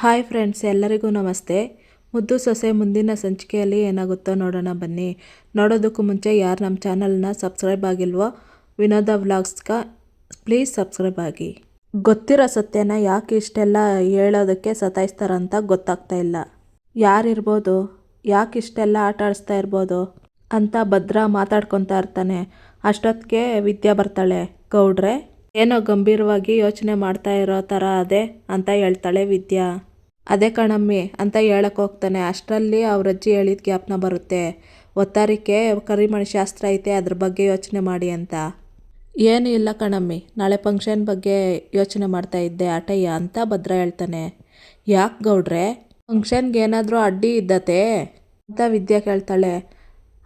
Hi friends ಎಲ್ಲರಿಗೂ ನಮಸ್ತೆ. ಮುದ್ದು ಸೊಸೆ ಮುಂದಿನ ಸಂಚಿಕೆಯಲ್ಲಿ ಏನಾಗುತ್ತೋ ನೋಡೋಣ ಬನ್ನಿ. ನೋಡೋದಕ್ಕೂ ಮುಂಚೆ ಯಾರು ನಮ್ಮ ಚಾನಲ್ನ ಸಬ್ಸ್ಕ್ರೈಬ್ ಆಗಿಲ್ವೋ, ವಿನೋದ ವ್ಲಾಗ್ಸ್ಗ ಪ್ಲೀಸ್ ಸಬ್ಸ್ಕ್ರೈಬ್ ಆಗಿ. ಗೊತ್ತಿರೋ ಸತ್ಯನ ಯಾಕೆ ಇಷ್ಟೆಲ್ಲ ಹೇಳೋದಕ್ಕೆ ಸತಾಯಿಸ್ತಾರಂತ ಗೊತ್ತಾಗ್ತಾ ಇಲ್ಲ. ಯಾರಿರ್ಬೋದು? ಯಾಕೆ ಇಷ್ಟೆಲ್ಲ ಆಟ ಆಡಿಸ್ತಾ ಇರ್ಬೋದು? ಅಂತ ಭದ್ರ ಮಾತಾಡ್ಕೊತಾ ಇರ್ತಾನೆ. ಅಷ್ಟೊತ್ತಿಗೆ ವಿದ್ಯಾ ಬರ್ತಾಳೆ. ಗೌಡ್ರೆ, ಏನೋ ಗಂಭೀರವಾಗಿ ಯೋಚನೆ ಮಾಡ್ತಾ ಇರೋ ಥರ ಅದೇ ಅಂತ ಹೇಳ್ತಾಳೆ ವಿದ್ಯಾ. ಅದೇ ಕಣಮ್ಮಿ ಅಂತ ಹೇಳಕ್ ಹೋಗ್ತಾನೆ. ಅಷ್ಟರಲ್ಲಿ ಅವ್ರ ಅಜ್ಜಿ ಹೇಳಿದ ಜ್ಞಾಪನ ಬರುತ್ತೆ. ಒತ್ತಾರಿಕೆ ಕರಿಮಣಿ ಶಾಸ್ತ್ರ ಐತೆ, ಅದ್ರ ಬಗ್ಗೆ ಯೋಚನೆ ಮಾಡಿ ಅಂತ. ಏನು ಇಲ್ಲ ಕಣಮ್ಮಿ, ನಾಳೆ ಫಂಕ್ಷನ್ ಬಗ್ಗೆ ಯೋಚನೆ ಮಾಡ್ತಾ ಇದ್ದೆ, ಆಟಯ್ಯ ಅಂತ ಭದ್ರ ಹೇಳ್ತಾನೆ. ಯಾಕೆ ಗೌಡ್ರೆ? ಫಂಕ್ಷನ್ಗೆ ಏನಾದರೂ ಅಡ್ಡಿ ಇದ್ದತೆ? ಅಂತ ವಿದ್ಯಾ ಕೇಳ್ತಾಳೆ.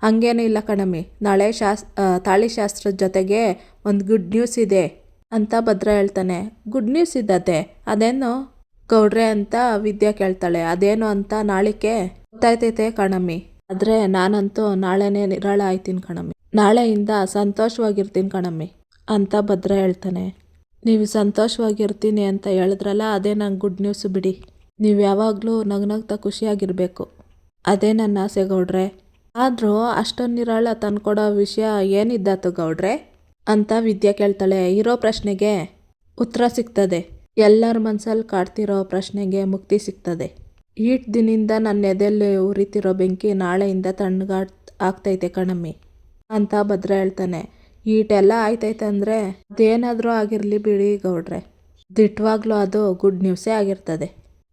ಹಂಗೇನೂ ಇಲ್ಲ ಕಣಮ್ಮಿ, ನಾಳೆ ಶಾಸ್ ತಾಳಿ ಶಾಸ್ತ್ರದ ಜೊತೆಗೆ ಒಂದು ಗುಡ್ ನ್ಯೂಸ್ ಇದೆ ಅಂತ ಭದ್ರ ಹೇಳ್ತಾನೆ. ಗುಡ್ ನ್ಯೂಸ್ ಇದ್ದತೆ, ಅದೇನು? ಗೌಡ್ರೆ ಅಂತ ವಿದ್ಯಾ ಕೇಳ್ತಾಳೆ. ಅದೇನು ಅಂತ ನಾಳಿಕೆ ಗೊತ್ತಾಯ್ತೈತೆ ಕಣಮ್ಮಿ. ಆದ್ರೆ ನಾನಂತೂ ನಾಳೆನೇ ನಿರಾಳ ಆಯ್ತೀನಿ ಕಣಮ್ಮಿ. ನಾಳೆಯಿಂದ ಸಂತೋಷವಾಗಿರ್ತೀನಿ ಕಣಮ್ಮಿ, ಅಂತ ಭದ್ರ ಹೇಳ್ತಾನೆ. ನೀವು ಸಂತೋಷವಾಗಿರ್ತೀನಿ ಅಂತ ಹೇಳಿದ್ರಲ್ಲ, ಅದೇ ನಂಗೆ ಗುಡ್ ನ್ಯೂಸ್ ಬಿಡಿ. ನೀವು ಯಾವಾಗಲೂ ನಗ್ನಗ್ತಾ ಖುಷಿಯಾಗಿರಬೇಕು. ಅದೇ ನನ್ನ ಆಸೆ ಗೌಡ್ರೆ. ಆದರೂ ಅಷ್ಟೊಂದು ನಿರಾಳ ತಂದ್ಕೊಡೋ ವಿಷಯ ಏನಿದ್ದಾತು ಗೌಡ್ರೆ? ಅಂತ ವಿದ್ಯಾ ಕೇಳ್ತಾಳೆ. ಇರೋ ಪ್ರಶ್ನೆಗೆ ಉತ್ತರ ಸಿಗ್ತದೆ. ಎಲ್ಲರ ಮನ್ಸಲ್ಲಿ ಕಾಡ್ತಿರೋ ಪ್ರಶ್ನೆಗೆ ಮುಕ್ತಿ ಸಿಗ್ತದೆ. ಈಟ್ ದಿನಿಂದ ನನ್ನ ಎದೆಯಲ್ಲಿ ಉರಿತಿರೋ ಬೆಂಕಿ ನಾಳೆಯಿಂದ ತಣ್ಣಗಾಡ್ ಆಗ್ತೈತೆ ಕಣಮ್ಮಿ, ಅಂತ ಭದ್ರ ಹೇಳ್ತಾನೆ. ಈಟೆಲ್ಲ ಆಯ್ತೈತೆ ಅಂದರೆ ಅದೇನಾದರೂ ಆಗಿರಲಿ ಬಿಡಿ ಗೌಡ್ರೆ. ದಿಟ್ಟವಾಗ್ಲೂ ಅದು ಗುಡ್ ನ್ಯೂಸೇ ಆಗಿರ್ತದೆ.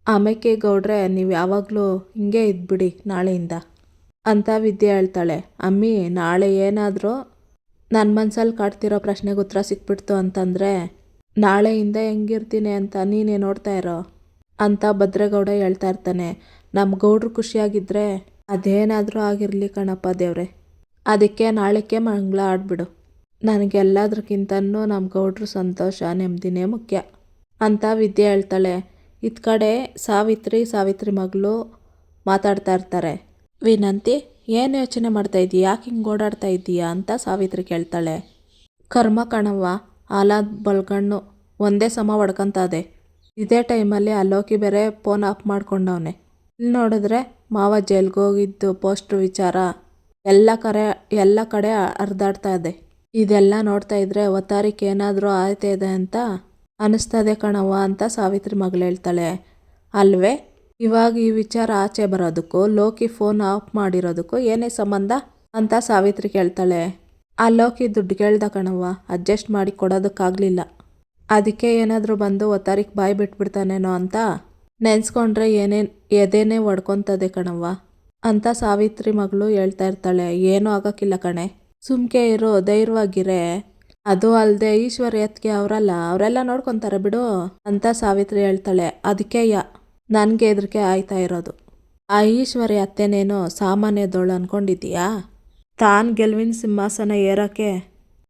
ಆಮೇಕೆ ಗೌಡ್ರೆ, ನೀವು ಯಾವಾಗಲೂ ಹಿಂಗೆ ಇದ್ಬಿಡಿ ನಾಳೆಯಿಂದ, ಅಂತ ವಿದ್ಯೆ ಹೇಳ್ತಾಳೆ. ಅಮ್ಮಿ, ನಾಳೆ ಏನಾದರೂ ನನ್ನ ಮನ್ಸಲ್ಲಿ ಕಾಡ್ತಿರೋ ಪ್ರಶ್ನೆಗೆ ಉತ್ತರ ಸಿಕ್ಬಿಡ್ತು ಅಂತಂದರೆ ನಾಳೆಯಿಂದ ಹೆಂಗಿರ್ತೀನಿ ಅಂತ ನೀನೇ ನೋಡ್ತಾ ಇರೋ? ಅಂತ ಭದ್ರಗೌಡ ಹೇಳ್ತಾ ಇರ್ತಾನೆ. ನಮ್ಮ ಗೌಡ್ರು ಖುಷಿಯಾಗಿದ್ದರೆ ಅದೇನಾದರೂ ಆಗಿರಲಿ ಕಣಪ್ಪ ದೇವ್ರೆ. ಅದಕ್ಕೆ ನಾಳೆಕ್ಕೆ ಮಂಗಳ ಆಡ್ಬಿಡು. ನನಗೆಲ್ಲದಕ್ಕಿಂತನೂ ನಮ್ಮ ಗೌಡ್ರು ಸಂತೋಷ, ನೆಮ್ಮದಿನೇ ಮುಖ್ಯ ಅಂತ ವಿದ್ಯೆ ಹೇಳ್ತಾಳೆ. ಇತ್ ಕಡೆ ಸಾವಿತ್ರಿ ಸಾವಿತ್ರಿ ಮಗಳು ಮಾತಾಡ್ತಾ ಇರ್ತಾರೆ. ವಿನಂತಿ, ಏನು ಯೋಚನೆ ಮಾಡ್ತಾ ಇದ್ದೀಯ ಯಾಕೆ ಹಿಂಗೆ ಓಡಾಡ್ತಾ ಇದ್ದೀಯಾ ಅಂತ ಸಾವಿತ್ರಿ ಕೇಳ್ತಾಳೆ. ಕರ್ಮ ಕಣವ್ವ ಆಲಾದ್ ಬಲ್ಗಣ್ಣು ಒಂದೇ ಸಮ ಹೊಡ್ಕೊಂತದೆ ಇದೇ ಟೈಮಲ್ಲಿ ಅಲೋಕಿ ಬೇರೆ ಫೋನ್ ಆಫ್ ಮಾಡ್ಕೊಂಡವನೆ. ಇಲ್ಲಿ ನೋಡಿದ್ರೆ ಮಾವ ಜೈಲ್ಗೆ ಹೋಗಿದ್ದು ವಿಚಾರ. ಎಲ್ಲ ಕರೆ, ಎಲ್ಲ ಕಡೆ ಹರಿದಾಡ್ತಾ ಇದೆ. ಇದೆಲ್ಲ ನೋಡ್ತಾ ಇದ್ರೆ ಒತ್ತಾರಿಕೆ ಏನಾದರೂ ಆಯ್ತಾ ಇದೆ ಅಂತ ಅನಿಸ್ತದೆ ಕಣವ್ವ ಅಂತ ಸಾವಿತ್ರಿ ಮಗಳು ಹೇಳ್ತಾಳೆ. ಅಲ್ವೇ? ಇವಾಗ ಈ ವಿಚಾರ ಆಚೆ ಬರೋದಕ್ಕೂ, ಲೋಕಿ ಫೋನ್ ಆಫ್ ಮಾಡಿರೋದಕ್ಕೂ ಏನೇ ಸಂಬಂಧ ಅಂತ ಸಾವಿತ್ರಿ ಕೇಳ್ತಾಳೆ. ಆ ದುಡ್ಡು ಕೇಳ್ದ ಕಣವ್ವ ಅಡ್ಜಸ್ಟ್ ಮಾಡಿ ಕೊಡೋದಕ್ಕಾಗಲಿಲ್ಲ. ಅದಕ್ಕೆ ಏನಾದರೂ ಬಂದು ಒತ್ತಾರಿಗೆ ಬಾಯಿ ಬಿಟ್ಬಿಡ್ತಾನೇನೋ ಅಂತ ನೆನ್ಸ್ಕೊಂಡ್ರೆ ಏನೇನು ಎದೇನೇ ಒಡ್ಕೊತದೆ ಕಣವ್ವ. ಅಂತ ಸಾವಿತ್ರಿ ಮಗಳು ಹೇಳ್ತಾ ಇರ್ತಾಳೆ, ಏನೂ ಆಗೋಕ್ಕಿಲ್ಲ ಕಣೆ. ಸುಮ್ಕೆ ಇರೋ ಧೈರ್ಯವಾಗಿರೆ ಅದು ಅಲ್ಲದೆ ಈಶ್ವರಿ ಅತ್ತಿಗೆ ಅವರಲ್ಲ, ಅವರೆಲ್ಲ ನೋಡ್ಕೊತಾರೆ ಬಿಡು, ಅಂತ ಸಾವಿತ್ರಿ ಹೇಳ್ತಾಳೆ. ಅದಕ್ಕೆ ಯಾ, ನನಗೆ ಹೆದರಿಕೆ ಆಯ್ತಾ ಇರೋದು. ಆ ಈಶ್ವರಿ ಅತ್ತೆನೇನೋ ಸಾಮಾನ್ಯದೋಳು ಅನ್ಕೊಂಡಿದ್ದೀಯಾ? ತಾನು ಗೆಲುವಿನ ಸಿಂಹಾಸನ ಏರೋಕ್ಕೆ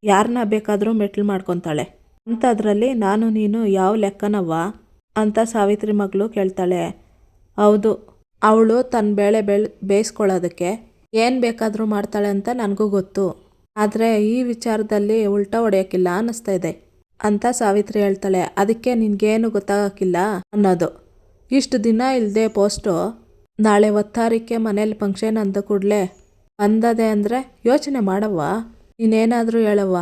ಯಾರನ್ನ ಬೇಕಾದರೂ ಮೆಟ್ಲು ಮಾಡ್ಕೊತಾಳೆ. ಅಂಥದ್ರಲ್ಲಿ ನಾನು ನೀನು ಯಾವ ಲೆಕ್ಕನವ್ವ? ಅಂತ ಸಾವಿತ್ರಿ ಮಗಳು ಕೇಳ್ತಾಳೆ. ಹೌದು, ಅವಳು ತನ್ನ ಬೇಳೆ ಬೆಳ್, ಬೇಯಿಸ್ಕೊಳ್ಳೋದಕ್ಕೆ ಏನು ಬೇಕಾದರೂ ಮಾಡ್ತಾಳೆ ಅಂತ ನನಗೂ ಗೊತ್ತು. ಆದರೆ ಈ ವಿಚಾರದಲ್ಲಿ ಉಲ್ಟಾ ಹೊಡೆಯೋಕ್ಕಿಲ್ಲ ಅನ್ನಿಸ್ತಾ ಇದೆ ಅಂತ ಸಾವಿತ್ರಿ ಹೇಳ್ತಾಳೆ. ಅದಕ್ಕೆ ನಿನಗೇನು ಗೊತ್ತಾಗೋಕ್ಕಿಲ್ಲ ಅನ್ನೋದು. ಇಷ್ಟು ದಿನ ಇಲ್ಲದೆ ಪೋಸ್ಟು. ನಾಳೆ ಒತ್ತಾರಿಕೆ ಮನೇಲಿ ಫಂಕ್ಷನ್ ಅಂದ ಕೂಡಲೇ ಬಂದದೆ ಅಂದರೆ, ಯೋಚನೆ ಮಾಡವ್ವ? ನೀನೇನಾದರೂ ಹೇಳವ್ವ?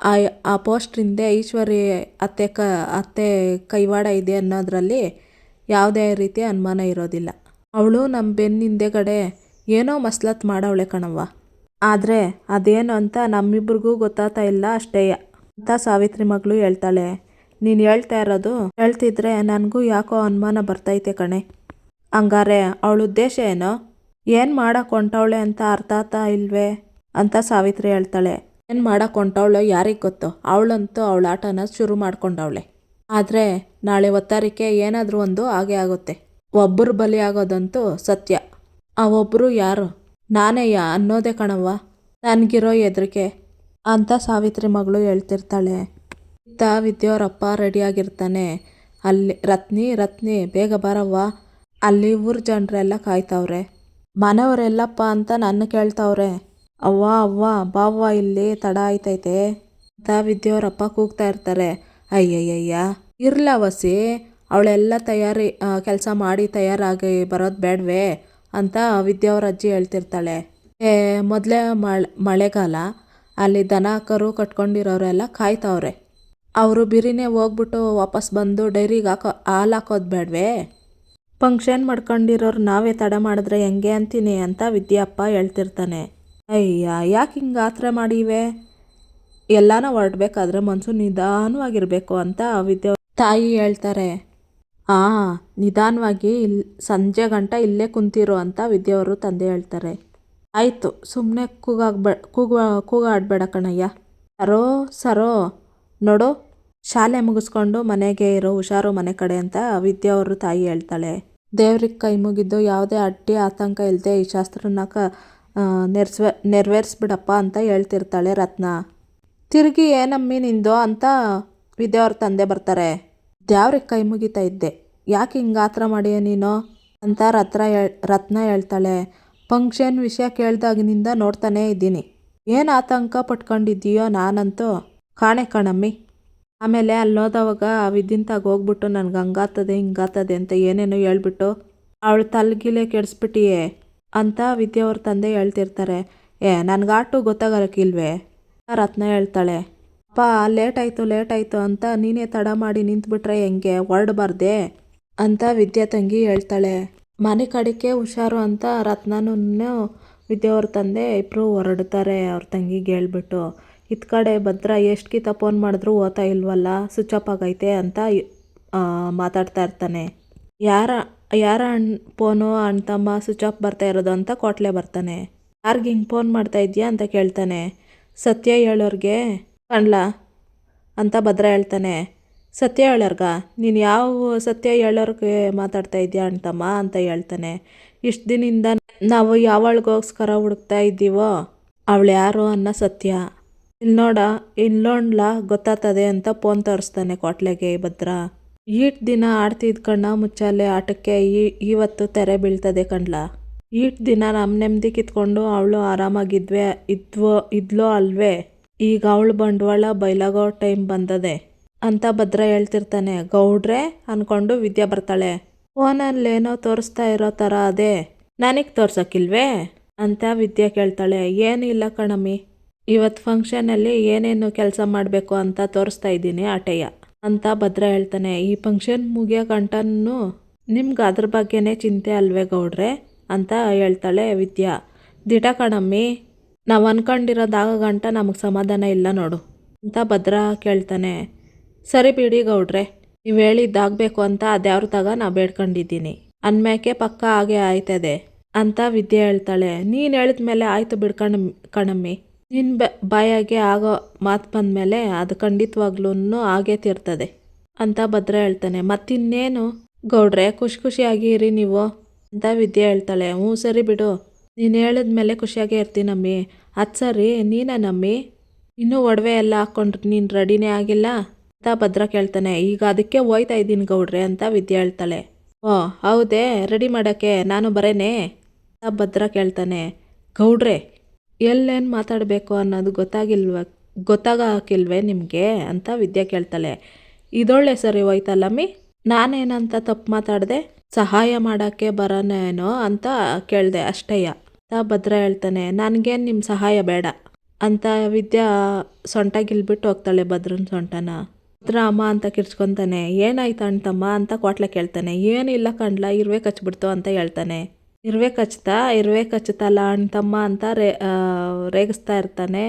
ಆ ಆ ಪೋಸ್ಟ್ ಹಿಂದೆ ಈಶ್ವರಿ ಅತ್ತೆ ಕ, ಅತ್ತೆ ಕೈವಾಡ ಇದೆ ಅನ್ನೋದ್ರಲ್ಲಿ ಯಾವುದೇ ರೀತಿಯ ಅನುಮಾನ ಇರೋದಿಲ್ಲ. ಅವಳು ನಮ್ಮ ಬೆನ್ನಿಂದೆಗಡೆ ಏನೋ ಮಸ್ಲತ್ ಮಾಡವಳೆ ಕಣವ್ವ. ಆದರೆ ಅದೇನು ಅಂತ ನಮ್ಮಿಬ್ರಿಗೂ ಗೊತ್ತಾಗ್ತಾ ಇಲ್ಲ ಅಷ್ಟೇ. ಅಂತ ಸಾವಿತ್ರಿ ಮಗಳು ಹೇಳ್ತಾಳೆ. ನೀನು ಹೇಳ್ತಾ ಇರೋದು ಹೇಳ್ತಿದ್ರೆ ನನಗೂ ಯಾಕೋ ಅನುಮಾನ ಬರ್ತೈತೆ ಕಣೆ. ಹಂಗಾರೆ ಅವಳ ಉದ್ದೇಶ ಏನು? ಏನು ಮಾಡಕ್ಕೆ ಹೊಂಟವಳೆ ಅಂತ ಅರ್ಥ ಆಗ್ತಾ ಇಲ್ವೇ? ಅಂತ ಸಾವಿತ್ರಿ ಹೇಳ್ತಾಳೆ. ಏನು ಮಾಡಕ್ಕೆ ಹೊಂಟವಳೆ ಯಾರಿಗೆ ಗೊತ್ತು? ಅವಳಂತೂ ಅವಳ ಆಟನ ಶುರು ಮಾಡ್ಕೊಂಡವಳೆ. ಆದರೆ ನಾಳೆ ಒತ್ತಾರಿಕೆ ಏನಾದರೂ ಒಂದು ಹಾಗೆ ಆಗುತ್ತೆ. ಒಬ್ಬರು ಬಲಿ ಆಗೋದಂತೂ ಸತ್ಯ. ಆ ಒಬ್ಬರು ಯಾರು? ನಾನೇಯ ಅನ್ನೋದೇ ಕಣವ್ವ. ನನಗಿರೋ ಹೆದರಿಕೆ ಅಂತ ಸಾವಿತ್ರಿ ಮಗಳು ಹೇಳ್ತಿರ್ತಾಳೆ. ಇತ್ತ ವಿದ್ಯೋರಪ್ಪ ರೆಡಿಯಾಗಿರ್ತಾನೆ ಅಲ್ಲಿ ರತ್ನಿ ರತ್ನಿ, ಬೇಗ ಬರವ್ವ. ಅಲ್ಲಿ ಊರ ಜನರೆಲ್ಲ ಕಾಯ್ತವ್ರೆ. ಮನೆಯವರೆಲ್ಲಪ್ಪ ಅಂತ ನನ್ನ ಕೇಳ್ತಾವ್ರೆ. ಅವ್ವ ಅವ್ವ, ಬಾವ್ವ, ಇಲ್ಲಿ ತಡ ಆಯ್ತೈತೆ. ಅಂತ ಕೂಗ್ತಾ ಇರ್ತಾರೆ. ಅಯ್ಯಯ್ಯಯ್ಯ, ಇರ್ಲ ವಸಿ, ಅವಳೆಲ್ಲ ತಯಾರಿ ಕೆಲಸ ಮಾಡಿ ತಯಾರಾಗಿ ಬರೋದು ಬೇಡವೇ ಅಂತ ವಿದ್ಯಾವ್ರ ಅಜ್ಜಿ ಹೇಳ್ತಿರ್ತಾಳೆ. ಏ, ಮೊದಲೇ ಮಳೆ, ಮಳೆಗಾಲ, ಅಲ್ಲಿ ದನ, ಕರು ಕಟ್ಕೊಂಡಿರೋರೆಲ್ಲ ಕಾಯ್ತವ್ರೆ. ಅವರು ಬಿರಿನೇ ಹೋಗ್ಬಿಟ್ಟು ವಾಪಸ್ ಬಂದು ಡೈರಿಗೆ ಹಾಕೋ, ಹಾಲು ಹಾಕೋದು ಬೇಡವೇ. ಫಂಕ್ಷನ್ ಮಾಡ್ಕೊಂಡಿರೋರು ನಾವೇ ತಡ ಮಾಡಿದ್ರೆ ಹೆಂಗೆ ಅಂತೀನಿ ಅಂತ ವಿದ್ಯಪ್ಪ ಹೇಳ್ತಿರ್ತಾನೆ. ಅಯ್ಯ, ಯಾಕೆ ಹಿಂಗೆ ಆತರ ಮಾಡಿವೆ ಎಲ್ಲಾನ ಹೊರಡ್ಬೇಕಾದ್ರೆ ಮನಸ್ಸು ನಿಧಾನವಾಗಿರಬೇಕು ಅಂತ ವಿದ್ಯಾ ತಾಯಿ ಹೇಳ್ತಾರೆ. ಆ, ನಿಧಾನವಾಗಿ ಇಲ್ಲಿ ಸಂಜೆ ಗಂಟ ಇಲ್ಲೇ ಕುಂತಿರು ಅಂತ ವಿದ್ಯವರು ತಂದೆ ಹೇಳ್ತಾರೆ. ಆಯಿತು ಸುಮ್ಮನೆ ಕೂಗಾಗ್ಬೇ ಕೂಗು ಕೂಗಾಡ್ಬೇಡ ಕಣಯ್ಯ. ಸರೋ ಸರೋ, ನೋಡು, ಶಾಲೆ ಮುಗಿಸ್ಕೊಂಡು ಮನೆಗೆ ಇರೋ ಹುಷಾರು ಮನೆ ಕಡೆ ಅಂತ ವಿದ್ಯಾವರು ತಾಯಿ ಹೇಳ್ತಾಳೆ. ದೇವ್ರಿಗೆ ಕೈ ಮುಗಿದು ಯಾವುದೇ ಅಡ್ಡಿ, ಆತಂಕ ಇಲ್ಲದೆ ಈ ಶಾಸ್ತ್ರನ ಕ ನೆರ್ಸ್ವೆ, ನೆರವೇರಿಸ್ಬಿಡಪ್ಪ ಅಂತ ಹೇಳ್ತಿರ್ತಾಳೆ ರತ್ನ. ತಿರುಗಿ ಏನಮ್ಮಿ ನಿಂದು ಅಂತ ವಿದ್ಯಾವ್ರ ತಂದೆ ಬರ್ತಾರೆ. ದೇವ್ರಿಗೆ ಕೈ ಮುಗಿತಾ ಇದ್ದೆ. ಯಾಕೆ ಹಿಂಗೆ ಆತರ ಮಾಡಿಯ ನೀನು? ಅಂತ ರತ್ನ ಹೇಳ್ ರತ್ನ ಹೇಳ್ತಾಳೆ. ಫಂಕ್ಷನ್ ವಿಷಯ ಕೇಳ್ದಾಗಿನಿಂದ ನೋಡ್ತಾನೇ ಇದ್ದೀನಿ. ಏನು ಆತಂಕ ಪಟ್ಕೊಂಡಿದ್ದೀಯೋ ನಾನಂತೂ? ಕಾಣೆ ಕಣಮ್ಮಿ. ಆಮೇಲೆ ಅಲ್ಲೋದವಾಗ ವಿದ್ಯಿಂತಾಗ ಹೋಗ್ಬಿಟ್ಟು ನನಗೆ ಹಂಗಾತದೆ ಹಿಂಗಾತದೆ ಅಂತ ಏನೇನೋ ಹೇಳ್ಬಿಟ್ಟು ಅವಳು ತಲೆಗಿಲೆ ಕೆಡಿಸ್ಬಿಟ್ಟಿಯೇ ಅಂತ ವಿದ್ಯಾವ್ರ ತಂದೆ ಹೇಳ್ತಿರ್ತಾರೆ. ಏ, ನನಗೆ ಆಟು ಗೊತ್ತಾಗಲಕ್ಕಿಲ್ವೇ ರತ್ನ ಹೇಳ್ತಾಳೆ. ಅಪ್ಪ, ಲೇಟ್ ಆಯಿತು ಲೇಟ್ ಆಯಿತು ಅಂತ ನೀನೇ ತಡ ಮಾಡಿ ನಿಂತ್ಬಿಟ್ರೆ ಹೆಂಗೆ? ಹೊರಡಬಾರ್ದೆ ಅಂತ ವಿದ್ಯಾ ತಂಗಿ ಹೇಳ್ತಾಳೆ. ಮನೆ ಕಡೆಗೆ ಹುಷಾರು ಅಂತ ರತ್ನನೂ ವಿದ್ಯಾವ್ರ ತಂದೆ ಇಬ್ಬರು ಹೊರಡ್ತಾರೆ ಅವ್ರ ತಂಗಿಗೆ ಹೇಳ್ಬಿಟ್ಟು. ಇತ್ ಕಡೆ ಭದ್ರ ಎಷ್ಟು ಕಿತ ಫೋನ್ ಮಾಡಿದ್ರು ಓದ್ತಾ ಇಲ್ವಲ್ಲ ಸ್ವಿಚ್ ಆಫ್ ಆಗೈತೆ ಅಂತ ಮಾತಾಡ್ತಾ ಇರ್ತಾನೆ. ಯಾರ ಯಾರ ಅಣ್ಣ ಫೋನು ಅಣ್ಣ ತಮ್ಮ ಸ್ವಿಚ್ ಆಫ್ ಬರ್ತಾ ಇರೋದು ಅಂತ ಕೊಟ್ಲೆ ಬರ್ತಾನೆ. ಯಾರಿಗೆ ಹಿಂಗೆ ಫೋನ್ ಮಾಡ್ತಾ ಇದೆಯಾ ಅಂತ ಕೇಳ್ತಾನೆ. ಸತ್ಯ ಹೇಳೋರ್ಗೆ, ಕಣ್ಲ, ಅಂತ ಭದ್ರ ಹೇಳ್ತಾನೆ. ಸತ್ಯ ಹೇಳೋರ್ಗ, ನೀನು ಯಾವ ಸತ್ಯ ಹೇಳೋರ್ಗೆ ಮಾತಾಡ್ತಾ ಇದೆಯಾ ಅಣ್ತಮ್ಮ ಅಂತ ಹೇಳ್ತಾನೆ. ಇಷ್ಟು ದಿನದಿಂದ ನಾವು ಯಾವಳಿಗೋಸ್ಕರ ಹುಡುಕ್ತಾ ಇದ್ದೀವೋ, ಅವಳು ಯಾರು ಅನ್ನೋ ಸತ್ಯ. ಇಲ್ಲಿ ನೋಡ ಇಲ್ಲೋಣ್ಲ ಗೊತ್ತಾತದೆ ಅಂತ ಫೋನ್ ತೋರಿಸ್ತಾನೆ ಕೊಟ್ಲೆಗೆ ಭದ್ರ. ಈಟ್ ದಿನ ಆಡ್ತಿದ್ ಕಣ್ಣ ಮುಚ್ಚಾಲೆ ಆಟಕ್ಕೆ ಇವತ್ತು ತೆರೆ ಬೀಳ್ತದೆ ಕಣ್ಲ. ಈಟ್ ದಿನ ನಮ್ಮ ನೆಮ್ಮದಿ ಕಿತ್ಕೊಂಡು ಅವಳು ಆರಾಮಾಗಿದ್ವೆ, ಇದ್ವೋ, ಇದ್ಲೋ ಅಲ್ವೇ. ಈಗ ಅವಳು ಬಂಡವಾಳ ಬಯಲಾಗೋ ಟೈಮ್ ಬಂದದೆ ಅಂತ ಭದ್ರ ಹೇಳ್ತಿರ್ತಾನೆ. ಗೌಡ್ರೆ ಅನ್ಕೊಂಡು ವಿದ್ಯಾ ಬರ್ತಾಳೆ. ಫೋನಲ್ಲೇನೋ ತೋರಿಸ್ತಾ ಇರೋ ಥರ ಅದೇ. ನನಗೆ ತೋರ್ಸಕ್ಕಿಲ್ವೇ ಅಂತ ವಿದ್ಯಾ ಕೇಳ್ತಾಳೆ. ಏನಿಲ್ಲ ಕಣಮ್ಮಿ. ಇವತ್ತು ಫಂಕ್ಷನಲ್ಲಿ ಏನೇನು ಕೆಲಸ ಮಾಡಬೇಕು ಅಂತ ತೋರಿಸ್ತಾ ಇದ್ದೀನಿ ಆಟೆಯ ಅಂತ ಭದ್ರ ಹೇಳ್ತಾನೆ. ಈ ಫಂಕ್ಷನ್ ಮುಗಿಯೋ ಗಂಟನೂ ನಿಮ್ಗೆ ಅದ್ರ ಬಗ್ಗೆನೇ ಚಿಂತೆ ಅಲ್ವೇ ಗೌಡ್ರೆ? ಅಂತ ಹೇಳ್ತಾಳೆ ವಿದ್ಯಾ. ದಿಟ ಕಣಮ್ಮಿ, ನಾವು ಅಂದ್ಕೊಂಡಿರೋದಾಗ ಗಂಟ ನಮಗೆ ಸಮಾಧಾನ ಇಲ್ಲ ನೋಡು, ಅಂತ ಭದ್ರ ಕೇಳ್ತಾನೆ. ಸರಿ ಬಿಡಿ ಗೌಡ್ರೆ, ನೀವು ಹೇಳಿದ್ದಾಗಬೇಕು ಅಂತ ಅದ್ಯಾವ್ರ ತಗ ನಾ ಬೇಡ್ಕೊಂಡಿದ್ದೀನಿ. ಅನ್ಮ್ಯಾಕೆ ಪಕ್ಕ ಹಾಗೆ ಆಯ್ತದೆ? ಅಂತ ವಿದ್ಯೆ ಹೇಳ್ತಾಳೆ. ನೀನು ಹೇಳಿದ ಮೇಲೆ ಆಯಿತು ಬಿಡ್ಕಣ ಕಣಮ್ಮಿ. ನಿನ್ನ ಬಾಯಾಗೆ ಆಗೋ ಮಾತು ಬಂದಮೇಲೆ ಅದು ಖಂಡಿತವಾಗ್ಲೂ ಆಗೇ ತೀರ್ತದೆ ಅಂತ ಭದ್ರ ಹೇಳ್ತಾನೆ. ಮತ್ತಿನ್ನೇನು? ಗೌಡ್ರೆ, ಖುಷಿ ಖುಷಿಯಾಗಿ ಇರಿ ನೀವು ಅಂತ ವಿದ್ಯೆ ಹೇಳ್ತಾಳೆ. ಹ್ಞೂ, ಸರಿ ಬಿಡು. ನೀನು ಹೇಳಿದ್ಮೇಲೆ ಖುಷಿಯಾಗೇ ಇರ್ತೀನಮ್ಮಿ ಅದು ಸರಿ ನೀನೇನಮ್ಮಿ ಇನ್ನೂ ಒಡವೆ ಎಲ್ಲ ಹಾಕ್ಕೊಂಡ್ರೆ ನೀನು ರೆಡಿನೇ ಆಗಿಲ್ಲ? ಅಂತ ಭದ್ರ ಕೇಳ್ತಾನೆ. ಈಗ ಅದಕ್ಕೆ ಹೋಯ್ತಾ ಇದ್ದೀನಿ ಗೌಡ್ರೆ ಅಂತ ವಿದ್ಯೆ ಹೇಳ್ತಾಳೆ. ಓ, ಹೌದೇ, ರೆಡಿ ಮಾಡೋಕ್ಕೆ ನಾನು ಬರೇನೆ? ಅಂತ ಭದ್ರ ಕೇಳ್ತಾನೆ. ಗೌಡ್ರೆ ಎಲ್ಲೇನು ಮಾತಾಡಬೇಕು ಅನ್ನೋದು ಗೊತ್ತಾಗಿಲ್ವ ಗೊತ್ತಾಗಕ್ಕಿಲ್ವೇ ನಿಮಗೆ ಅಂತ ವಿದ್ಯೆ ಕೇಳ್ತಾಳೆ. ಇದೊಳ್ಳೆ ಸರಿ ಹೋಯ್ತಲ್ಲಮ್ಮಿ ನಾನೇನಂತ ತಪ್ಪು ಮಾತಾಡಿದೆ? ಸಹಾಯ ಮಾಡೋಕ್ಕೆ ಬರೋನೇನೋ ಅಂತ ಕೇಳಿದೆ ಅಷ್ಟಯ್ಯ. ತ ಭದ್ರ ಹೇಳ್ತಾನೆ, ನನಗೇನು ನಿಮ್ಮ ಸಹಾಯ ಬೇಡ ಅಂತ ವಿದ್ಯಾ ಸೊಂಟ ಗಿಲ್ಬಿಟ್ಟು ಹೋಗ್ತಾಳೆ ಭದ್ರನ ಸೊಂಟನ. ಭದ್ರ ಅಮ್ಮ ಅಂತ ಕಿರ್ಚ್ಕೊತಾನೆ, ಏನಾಯ್ತು ಅಣ್ತಮ್ಮ ಅಂತ ಕ್ವಾಟ್ಲೆ ಕೇಳ್ತಾನೆ, ಏನಿಲ್ಲ ಕಂಡ್ಲ ಇರುವೆ ಕಚ್ಬಿಡ್ತು ಅಂತ ಹೇಳ್ತಾನೆ. ಇರುವೆ ಕಚ್ತಾ ಇರುವೆ ಕಚ್ಚುತ್ತಲ್ಲ ಅಣ್ತಮ್ಮ ಅಂತ ರೇ ರೇಗಿಸ್ತಾ ಇರ್ತಾನೆ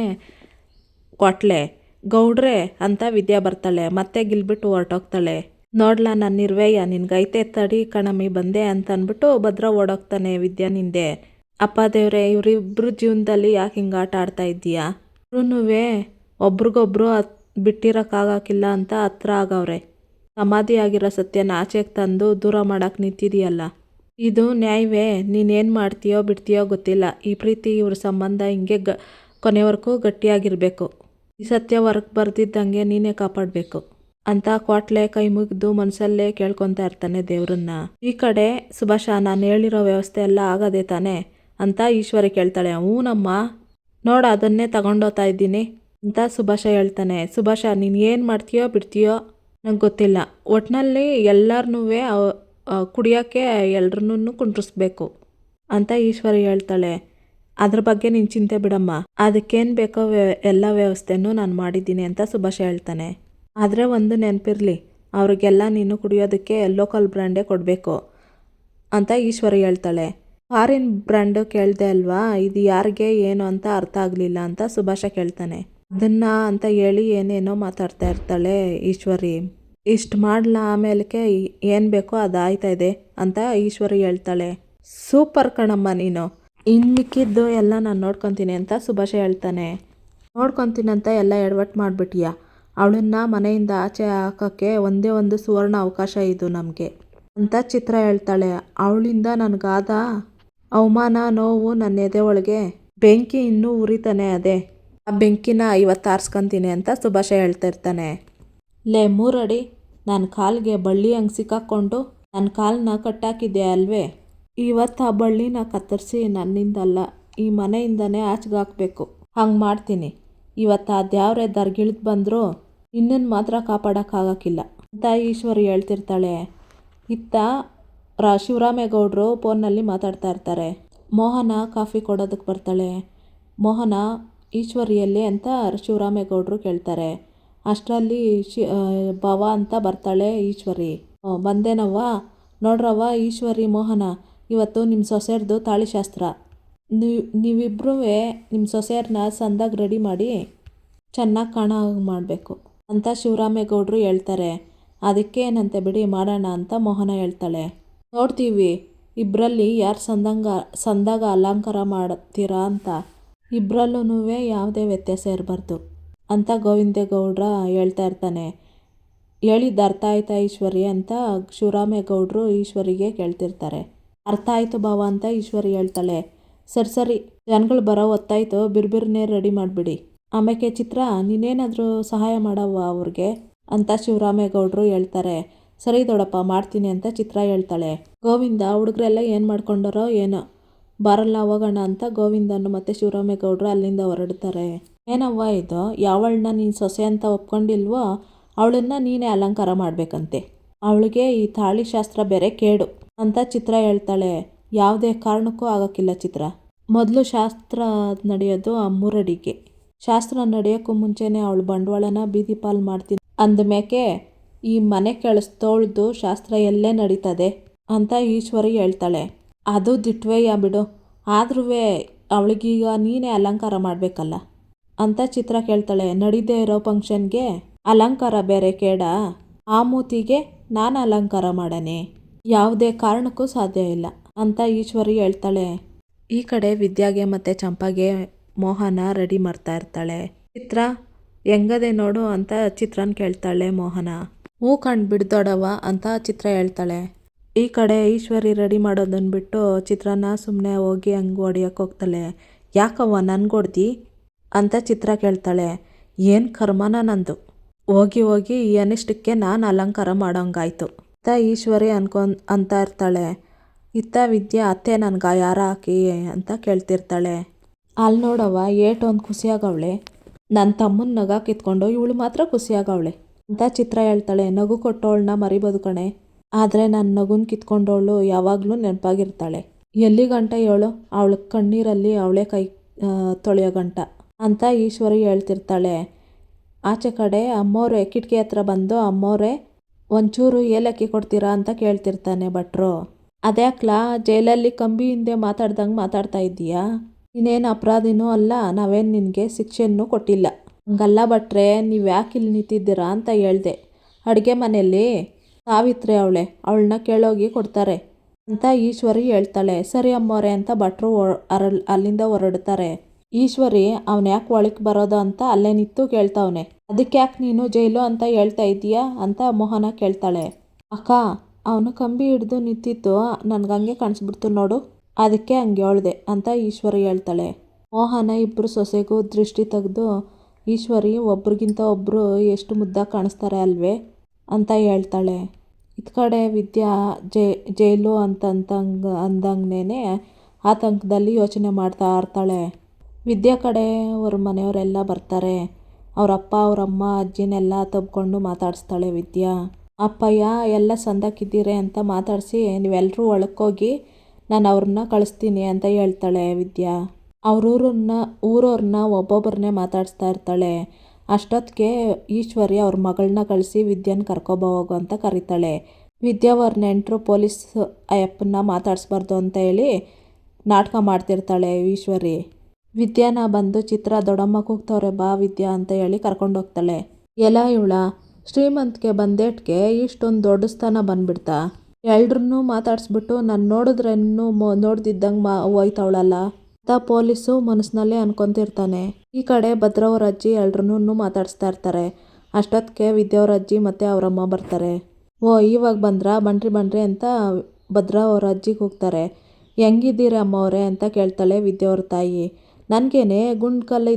ಕೊಟ್ಲೆ. ಗೌಡ್ರೆ ಅಂತ ವಿದ್ಯಾ ಬರ್ತಾಳೆ, ಮತ್ತೆ ಗಿಲ್ಬಿಟ್ಟು ಹೊರಟೋಗ್ತಾಳೆ. ನೋಡ್ಲಾ ನನ್ನ ಇರುವೆಯ ನಿನ್ಗೈತೆ ತಡಿ ಕಣಮಿ ಬಂದೆ ಅಂತ ಅಂದ್ಬಿಟ್ಟು ಭದ್ರ ಓಡೋಗ್ತಾನೆ ವಿದ್ಯಾ ನಿಂದೆ. ಅಪ್ಪ ದೇವ್ರೆ, ಇವರಿಬ್ರು ಜೀವನದಲ್ಲಿ ಯಾಕೆ ಹಿಂಗೆ ಆಟ ಆಡ್ತಾ ಇದ್ದೀಯಾ? ಇವ್ರೂ ಒಬ್ರಿಗೊಬ್ರು ಹತ್ ಬಿಟ್ಟಿರೋಕ್ಕಾಗಕ್ಕಿಲ್ಲ ಅಂತ ಹತ್ರ ಆಗವ್ರೆ. ಸಮಾಧಿ ಆಗಿರೋ ಸತ್ಯನ ಆಚೆಗೆ ತಂದು ದೂರ ಮಾಡೋಕೆ ನಿಂತಿದೆಯಲ್ಲ. ಇದು ನ್ಯಾಯವೇ? ನೀನೇನು ಮಾಡ್ತೀಯೋ ಬಿಡ್ತೀಯೋ ಗೊತ್ತಿಲ್ಲ. ಈ ಪ್ರೀತಿ, ಇವ್ರ ಸಂಬಂಧ ಹಿಂಗೆ ಗ, ಕೊನೆವರೆಗೂ ಗಟ್ಟಿಯಾಗಿರಬೇಕು. ಈ ಸತ್ಯ ಹೊರಗೆ ಬರ್ದಿದ್ದಂಗೆ ನೀನೇ ಕಾಪಾಡಬೇಕು. ಅಂತ ಕ್ವಾಟ್ಲೆ ಕೈ ಮುಗಿದು ಮನಸಲ್ಲೇ ಕೇಳ್ಕೊತಾ ಇರ್ತಾನೆ ದೇವ್ರನ್ನ. ಈ ಕಡೆ, ಸುಭಾಷ, ನಾನು ಹೇಳಿರೋ ವ್ಯವಸ್ಥೆ ಎಲ್ಲ ಆಗದೆ ತಾನೆ? ಅಂತ ಈಶ್ವರಿ ಕೇಳ್ತಾಳೆ. ಹ್ಞೂನಮ್ಮ ನೋಡ, ಅದನ್ನೇ ತಗೊಂಡೋಗ್ತಾ ಇದ್ದೀನಿ. ಅಂತ ಸುಭಾಷ ಹೇಳ್ತಾನೆ. ಸುಭಾಷ, ನೀನು ಏನು ಮಾಡ್ತೀಯೋ ಬಿಡ್ತೀಯೋ ನಂಗೆ ಗೊತ್ತಿಲ್ಲ. ಒಟ್ಟಿನಲ್ಲಿ ಎಲ್ಲರನ್ನೂ ಕುಡಿಯೋಕ್ಕೆ ಎಲ್ರನ್ನೂ ಕುಂಡ್ರಿಸ್ಬೇಕು ಅಂತ ಈಶ್ವರಿ ಹೇಳ್ತಾಳೆ. ಅದ್ರ ಬಗ್ಗೆ ನೀನು ಚಿಂತೆ ಬಿಡಮ್ಮ. ಅದಕ್ಕೇನು ಬೇಕೋ ವ್ಯ- ಎಲ್ಲ ವ್ಯವಸ್ಥೆನೂ ನಾನು ಮಾಡಿದ್ದೀನಿ ಅಂತ ಸುಭಾಷ ಹೇಳ್ತಾನೆ. ಆದರೆ ಒಂದು ನೆನಪಿರಲಿ, ಅವ್ರಿಗೆಲ್ಲ ನೀನು ಕುಡಿಯೋದಕ್ಕೆ ಲೋಕಲ್ ಬ್ರ್ಯಾಂಡೇ ಕೊಡಬೇಕು ಅಂತ ಈಶ್ವರಿ ಹೇಳ್ತಾಳೆ. ಫಾರಿನ್ ಬ್ರ್ಯಾಂಡು ಕೇಳಿದೆ ಅಲ್ವಾ? ಇದು ಯಾರಿಗೆ ಏನು ಅಂತ ಅರ್ಥ ಆಗಲಿಲ್ಲ ಅಂತ ಸುಭಾಷ ಕೇಳ್ತಾನೆ. ಅದನ್ನ ಅಂತ ಹೇಳಿ ಏನೇನೋ ಮಾತಾಡ್ತಾ ಇರ್ತಾಳೆ ಈಶ್ವರಿ. ಇಷ್ಟು ಮಾಡಲ ಆಮೇಲಕ್ಕೆ ಏನು ಬೇಕೋ ಅದು ಆಯ್ತಾ ಇದೆ ಅಂತ ಈಶ್ವರಿ ಹೇಳ್ತಾಳೆ. ಸೂಪರ್ ಕಣಮ್ಮ ನೀನು. ಇನ್ನು ಮಿಕ್ಕಿದ್ದು ಎಲ್ಲ ನಾನು ನೋಡ್ಕೊತೀನಿ ಅಂತ ಸುಭಾಷ ಹೇಳ್ತಾನೆ. ನೋಡ್ಕೊತೀನಂತ ಎಲ್ಲ ಎಡವಟ್ಟು ಮಾಡಿಬಿಟ್ಟಿಯಾ ಅವಳನ್ನ ಮನೆಯಿಂದ ಆಚೆ ಹಾಕೋಕ್ಕೆ ಒಂದೇ ಒಂದು ಸುವರ್ಣ ಅವಕಾಶ ಇದು ನಮಗೆ ಅಂತ ಚಿತ್ರ ಹೇಳ್ತಾಳೆ. ಅವಳಿಂದ ನನಗಾದ ಅವಮಾನ, ನೋವು ನನ್ನ ಎದೆ ಒಳಗೆ ಬೆಂಕಿ ಇನ್ನೂ ಉರಿತಾನೆ ಅದೇ. ಆ ಬೆಂಕಿನ ಇವತ್ತು ಆರಿಸ್ಕೊತೀನಿ ಅಂತ ಸುಭಾಷ ಹೇಳ್ತಾ ಇರ್ತಾನೆ ಲೇ ಮೂರಡಿ ನನ್ನ ಕಾಲಿಗೆ ಬಳ್ಳಿ ಹಂಗೆ ಸಿಕ್ಕಾಕ್ಕೊಂಡು ನನ್ನ ಕಾಲನ್ನ ಕಟ್ಟಾಕಿದ್ದೆ ಅಲ್ವೇ? ಇವತ್ತು ಆ ಬಳ್ಳಿನ ಕತ್ತರಿಸಿ ನನ್ನಿಂದಲ್ಲ, ಈ ಮನೆಯಿಂದನೇ ಆಚೆಗೆ ಹಾಕಬೇಕು ಹಂಗೆ ಮಾಡ್ತೀನಿ. ಇವತ್ತು ಆ ದ್ಯಾವ್ರೆ ದರ್ಗಿಳಿದು ಬಂದರೂ ನಿನ್ನನ್ನು ಮಾತ್ರ ಕಾಪಾಡೋಕ್ಕಾಗಕ್ಕಿಲ್ಲ. ಅಂತ ಈಶ್ವರಿ ಹೇಳ್ತಿರ್ತಾಳೆ. ಇತ್ತ ಶಿವರಾಮೇಗೌಡರು ಫೋನಲ್ಲಿ ಮಾತಾಡ್ತಾ ಇರ್ತಾರೆ. ಮೋಹನ ಕಾಫಿ ಕೊಡೋದಕ್ಕೆ ಬರ್ತಾಳೆ. ಮೋಹನ ಈಶ್ವರಿಯಲ್ಲಿ ಅಂತ ಶಿವರಾಮೇಗೌಡರು ಕೇಳ್ತಾರೆ. ಅಷ್ಟರಲ್ಲಿ ಶಿ ಭವ ಅಂತ ಬರ್ತಾಳೆ ಈಶ್ವರಿ. "ಓ, ಬಂದೇನವ್ವ ನೋಡ್ರವ್ವ ಈಶ್ವರಿ ಮೋಹನ ಇವತ್ತು ನಿಮ್ಮ ಸೊಸೆಯರ್ದು ತಾಳಿಶಾಸ್ತ್ರ. ನೀವು ನೀವಿಬ್ಬರೂ ನಿಮ್ಮ ಸೊಸೆಯರನ್ನ ಸಂದಾಗಿ ರೆಡಿ ಮಾಡಿ ಚೆನ್ನಾಗಿ ಕಾಣೋ ಮಾಡಬೇಕು ಅಂತ ಶಿವರಾಮೇಗೌಡರು ಹೇಳ್ತಾರೆ. ಅದಕ್ಕೆ ಏನಂತೆ ಬಿಡಿ ಮಾಡೋಣ ಅಂತ ಮೋಹನ ಹೇಳ್ತಾಳೆ. ನೋಡ್ತೀವಿ ಇಬ್ಬರಲ್ಲಿ ಯಾರು ಸಂದಂಗ ಸಂದಾಗ ಅಲಂಕಾರ ಮಾಡ್ತೀರಾ ಅಂತ. ಇಬ್ಬರಲ್ಲೂ ಯಾವುದೇ ವ್ಯತ್ಯಾಸ ಇರಬಾರ್ದು. ಅಂತ ಗೋವಿಂದೇಗೌಡ್ರ ಹೇಳ್ತಾ ಇರ್ತಾನೆ. ಹೇಳಿದ್ದು ಅರ್ಥ ಆಯ್ತಾ ಈಶ್ವರಿ ಅಂತ ಶಿವರಾಮೇಗೌಡರು ಈಶ್ವರಿಗೆ ಕೇಳ್ತಿರ್ತಾರೆ. ಅರ್ಥ ಆಯಿತು ಭಾವ ಅಂತ ಈಶ್ವರಿ ಹೇಳ್ತಾಳೆ. ಸರಿ ಸರಿ, ಜನಗಳು ಬರೋ ಹೊತ್ತಾಯ್ತು, ಬಿರ್ಬಿರ್ನೇ ರೆಡಿ ಮಾಡಿಬಿಡಿ. ಆಮೇಲೆ ಚಿತ್ರ, ನೀನೇನಾದರೂ ಸಹಾಯ ಮಾಡವ್ವ ಅವ್ರಿಗೆ? ಅಂತ ಶಿವರಾಮೇಗೌಡರು ಹೇಳ್ತಾರೆ. ಸರಿ ದೊಡಪ್ಪ, ಮಾಡ್ತೀನಿ ಅಂತ ಚಿತ್ರ ಹೇಳ್ತಾಳೆ. ಗೋವಿಂದ, ಹುಡುಗರೆಲ್ಲ ಏನು ಮಾಡ್ಕೊಂಡಾರೋ ಏನೋ. ಬರಲ್ಲ ಹೋಗೋಣ ಅಂತ ಗೋವಿಂದನು ಮತ್ತು ಶಿವರಾಮೇಗೌಡರು ಅಲ್ಲಿಂದ ಹೊರಡ್ತಾರೆ. ಏನವ್ವ ಇದು? ಯಾವಳನ್ನ ನೀನು ಸೊಸೆ ಅಂತ ಒಪ್ಕೊಂಡಿಲ್ವೋ, ಅವಳನ್ನ ನೀನೇ ಅಲಂಕಾರ ಮಾಡಬೇಕಂತೆ. ಅವಳಿಗೆ ಈ ತಾಳಿ ಶಾಸ್ತ್ರ ಬೇರೆ ಕೇಡು ಅಂತ ಚಿತ್ರ ಹೇಳ್ತಾಳೆ. ಯಾವುದೇ ಕಾರಣಕ್ಕೂ ಆಗೋಕ್ಕಿಲ್ಲ ಚಿತ್ರ. ಮೊದಲು ಶಾಸ್ತ್ರ ನಡೆಯೋದು ಆ ಮೂರಡಿಗೆ. ಶಾಸ್ತ್ರ ನಡೆಯೋಕ್ಕೂ ಮುಂಚೆನೇ ಅವಳು ಬಂಡವಾಳನ ಬೀದಿ ಪಾಲು ಮಾಡ್ತೀನಿ. ಅಂದಮೇಕೆ ಈ ಮನೆ ಕೆಳಸ್ತೋಳ್ದು ಶಾಸ್ತ್ರ ಎಲ್ಲೇ ನಡೀತದೆ ಅಂತ ಈಶ್ವರಿ ಹೇಳ್ತಾಳೆ. ಅದು ದಿಟ್ವೇಯ ಬಿಡು. ಆದ್ರೂ ಅವಳಿಗೀಗ ನೀನೇ ಅಲಂಕಾರ ಮಾಡಬೇಕಲ್ಲ. ಅಂತ ಚಿತ್ರ ಕೇಳ್ತಾಳೆ. ನಡೀದೇ ಇರೋ ಫಂಕ್ಷನ್ಗೆ ಅಲಂಕಾರ ಬೇರೆ ಕೇಡ. ಆ ಮೂತಿಗೆ ನಾನು ಅಲಂಕಾರ ಮಾಡನೆ. ಯಾವುದೇ ಕಾರಣಕ್ಕೂ ಸಾಧ್ಯ ಇಲ್ಲ ಅಂತ ಈಶ್ವರಿ ಹೇಳ್ತಾಳೆ. ಈ ಕಡೆ ವಿದ್ಯಾಗೆ ಮತ್ತು ಚಂಪಾಗೆ ಮೋಹನ ರೆಡಿ ಮಾಡ್ತಾ ಇರ್ತಾಳೆ. ಚಿತ್ರ, ಹೆಂಗದೆ ನೋಡು ಅಂತ ಚಿತ್ರನ ಕೇಳ್ತಾಳೆ ಮೋಹನ. ಹೂ ಕಂಡು ಬಿಡ್ದೊಡವ ಅಂತ ಚಿತ್ರ ಹೇಳ್ತಾಳೆ. ಈ ಕಡೆ ಈಶ್ವರಿ ರೆಡಿ ಮಾಡೋದನ್ನ ಬಿಟ್ಟು ಚಿತ್ರನ ಸುಮ್ಮನೆ ಹೋಗಿ ಹಂಗೆ ಹೊಡಿಯೋಕೆ ಹೋಗ್ತಾಳೆ. ಯಾಕವ್ವ ನನ್ಗೊಡ್ದಿ ಅಂತ ಚಿತ್ರ ಕೇಳ್ತಾಳೆ. ಏನು ಕರ್ಮನ ನಂದು? ಹೋಗಿ ಹೋಗಿ ಈ ಅನಿಷ್ಟಕ್ಕೆ ನಾನು ಅಲಂಕಾರ ಮಾಡೋಂಗಾಯ್ತು. ಇತ್ತ ಈಶ್ವರಿ ಅನ್ಕೊಂಡ್ ಅಂತ ಇರ್ತಾಳೆ. ಇತ್ತ ವಿದ್ಯೆ ಅತ್ತೆ ನನ್ಗೆ ಯಾರ ಹಾಕಿ ಅಂತ ಕೇಳ್ತಿರ್ತಾಳೆ. ಅಲ್ಲಿ ನೋಡವ್ವ ಏಟು ಒಂದು ಖುಷಿಯಾಗವಳೆ. ನನ್ನ ತಮ್ಮನ ನಗ ಕಿತ್ಕೊಂಡು ಇವಳು ಮಾತ್ರ ಖುಷಿಯಾಗವಳೆ ಅಂತ ಚಿತ್ರ ಹೇಳ್ತಾಳೆ. ನಗು ಕೊಟ್ಟವಳನ್ನ ಮರಿ ಕಣೆ. ಆದರೆ ನನ್ನ ನಗುನ ಕಿತ್ಕೊಂಡವಳು ಯಾವಾಗಲೂ ನೆನಪಾಗಿರ್ತಾಳೆ. ಎಲ್ಲಿ ಗಂಟ ಹೇಳು ಅವಳ ಕಣ್ಣೀರಲ್ಲಿ ಅವಳೇ ಕೈ ತೊಳೆಯೋ ಗಂಟ. ಅಂತ ಈಶ್ವರಿ ಹೇಳ್ತಿರ್ತಾಳೆ. ಆಚೆ ಕಡೆ ಅಮ್ಮೋರೆ, ಕಿಟಕಿ ಹತ್ರ ಬಂದು ಅಮ್ಮೋರೆ, ಒಂಚೂರು ಏಲಕ್ಕಿ ಕೊಡ್ತೀರಾ ಅಂತ ಕೇಳ್ತಿರ್ತಾನೆ ಭಟ್ರು. ಅದ್ಯಾಕ್ಲಾ ಜೈಲಲ್ಲಿ ಕಂಬಿ ಹಿಂದೆ ಮಾತಾಡ್ದಂಗೆ ಮಾತಾಡ್ತಾ ಇದ್ದೀಯಾ? ಇನ್ನೇನು ಅಪರಾಧಿನೂ ಅಲ್ಲ, ನಾವೇನು ನಿನಗೆ ಶಿಕ್ಷೆನೂ ಕೊಟ್ಟಿಲ್ಲ. ಹಂಗಲ್ಲ ಭಟ್ರೆ ನೀವು ಯಾಕೆ ಇಲ್ಲಿ ನಿಂತಿದ್ದೀರಾ ಅಂತ ಹೇಳ್ದೆ. ಅಡುಗೆ ಮನೆಯಲ್ಲಿ? ಸಾವಿತ್ರಿ ಅವಳೆ, ಅವಳನ್ನ ಕೇಳೋಗಿ ಕೊಡ್ತಾರೆ ಅಂತ ಈಶ್ವರಿ ಹೇಳ್ತಾಳೆ. ಸರಿ ಅಮ್ಮೋರೆ ಅಂತ ಭಟ್ರು ಅಲ್ಲಿಂದ ಹೊರಡ್ತಾರೆ. ಈಶ್ವರಿ, ಅವನು ಯಾಕೆ ಒಳಗೆ ಬರೋದು ಅಂತ ಅಲ್ಲೇ ನಿಂತು ಕೇಳ್ತಾವನೆ. ಅದಕ್ಕೆ ಯಾಕೆ ನೀನು ಜೈಲು ಅಂತ ಹೇಳ್ತಾ ಇದೀಯಾ ಅಂತ ಮೋಹನ ಕೇಳ್ತಾಳೆ. ಅಕ್ಕ, ಅವನು ಕಂಬಿ ಹಿಡಿದು ನಿಂತಿತ್ತು ನನ್ಗೆ ಹಂಗೆ ಕಾಣಿಸ್ಬಿಡ್ತು ನೋಡು. ಅದಕ್ಕೆ ಹಂಗೆ ಹೇಳ್ದೆ ಅಂತ ಈಶ್ವರಿ ಹೇಳ್ತಾಳೆ. ಮೋಹನ ಇಬ್ಬರು ಸೊಸೆಗೂ ದೃಷ್ಟಿ ತೆಗೆದು, ಈಶ್ವರಿ, ಒಬ್ರಿಗಿಂತ ಒಬ್ಬರು ಎಷ್ಟು ಮುದ್ದಾಗಿ ಕಾಣಿಸ್ತಾರೆ ಅಲ್ವೇ ಅಂತ ಹೇಳ್ತಾಳೆ. ಇತ್ ಕಡೆ ವಿದ್ಯಾ ಜೈ, ಜೈಲು ಅಂತಂತಂಗ ಅಂದಂಗೆ ಆತಂಕದಲ್ಲಿ ಯೋಚನೆ ಮಾಡ್ತಾ ಇರ್ತಾಳೆ. ವಿದ್ಯಾ ಕಡೆ ಅವ್ರ ಮನೆಯವರೆಲ್ಲ ಬರ್ತಾರೆ. ಅವ್ರ ಅಪ್ಪ, ಅವ್ರ ಅವರಮ್ಮ ಅಜ್ಜಿನೆಲ್ಲ ತಬ್ಕೊಂಡು ಮಾತಾಡಿಸ್ತಾಳೆ ವಿದ್ಯಾ. ಅಪ್ಪಯ್ಯ, ಎಲ್ಲ ಸಂದಕ್ಕಿದ್ದೀರಿ ಅಂತ ಮಾತಾಡಿಸಿ ನೀವೆಲ್ಲರೂ ಒಳಕ್ಕೋಗಿ ನಾನು ಅವ್ರನ್ನ ಕಳಿಸ್ತೀನಿ ಅಂತ ಹೇಳ್ತಾಳೆ ವಿದ್ಯಾ. ಅವ್ರೂರನ್ನ ಊರವ್ರನ್ನ ಒಬ್ಬೊಬ್ಬರನ್ನೇ ಮಾತಾಡಿಸ್ತಾ ಇರ್ತಾಳೆ. ಅಷ್ಟೊತ್ತಿಗೆ ಈಶ್ವರಿ ಅವ್ರ ಮಗಳನ್ನ ಕಳಿಸಿ ವಿದ್ಯಾನ ಕರ್ಕೊಬೋಗು ಅಂತ ಕರೀತಾಳೆ. ವಿದ್ಯಾ ಅವ್ರ ನೆಂಟರು ಪೊಲೀಸ್ ಅಯ್ಯಪ್ಪನ್ನ ಮಾತಾಡಿಸ್ಬಾರ್ದು ಅಂತ ಹೇಳಿ ನಾಟಕ ಮಾಡ್ತಿರ್ತಾಳೆ ಈಶ್ವರಿ. ವಿದ್ಯಾನ ಬಂದು ಚಿತ್ರ ದೊಡ್ಡಮ್ಮ ಕೂಗ್ತವ್ರೆ ಬಾ ವಿದ್ಯಾ ಅಂತ ಹೇಳಿ ಕರ್ಕೊಂಡು ಹೋಗ್ತಾಳೆ ಎಲ್ಲ ಇವಳ, ಶ್ರೀಮಂತ್ಗೆ ಬಂದೇಟ್ಗೆ ಇಷ್ಟೊಂದು ದೊಡ್ಡ ಸ್ಥಾನ ಬಂದ್ಬಿಡ್ತಾ. ಎಲ್ರನ್ನೂ ಮಾತಾಡಿಸ್ಬಿಟ್ಟು ನಾನು ಇನ್ನೂ ಮೊ, ನೋಡ್ದಿದ್ದಂಗೆ ಮಾ, ಹೋಯ್ತವಳಲ್ಲ. ಅಂತ ಪೊಲೀಸು ಮನಸ್ಸಿನಲ್ಲೇ ಅನ್ಕೊಂತಿರ್ತಾನೆ. ಈ ಕಡೆ ಭದ್ರವ್ರ ಅಜ್ಜಿ ಎಲ್ರನ್ನೂ ಮಾತಾಡಿಸ್ತಾ ಇರ್ತಾರೆ. ಅಷ್ಟೊತ್ತಿಗೆ ವಿದ್ಯಾವ್ರ ಅಜ್ಜಿ ಮತ್ತು ಅವರಮ್ಮ ಬರ್ತಾರೆ. ಓ, ಇವಾಗ ಬಂದ್ರಾ? ಬನ್ರಿ ಬನ್ರಿ ಅಂತ ಭದ್ರ ಅವ್ರ ಅಜ್ಜಿಗೆ ಹೋಗ್ತಾರೆ. ಹೆಂಗಿದ್ದೀರ ಅವರೇ ಅಂತ ಕೇಳ್ತಾಳೆ ವಿದ್ಯಾವ್ರ ತಾಯಿ. ನನಗೇನೆ ಗುಂಡ್ಕಲ್ಲು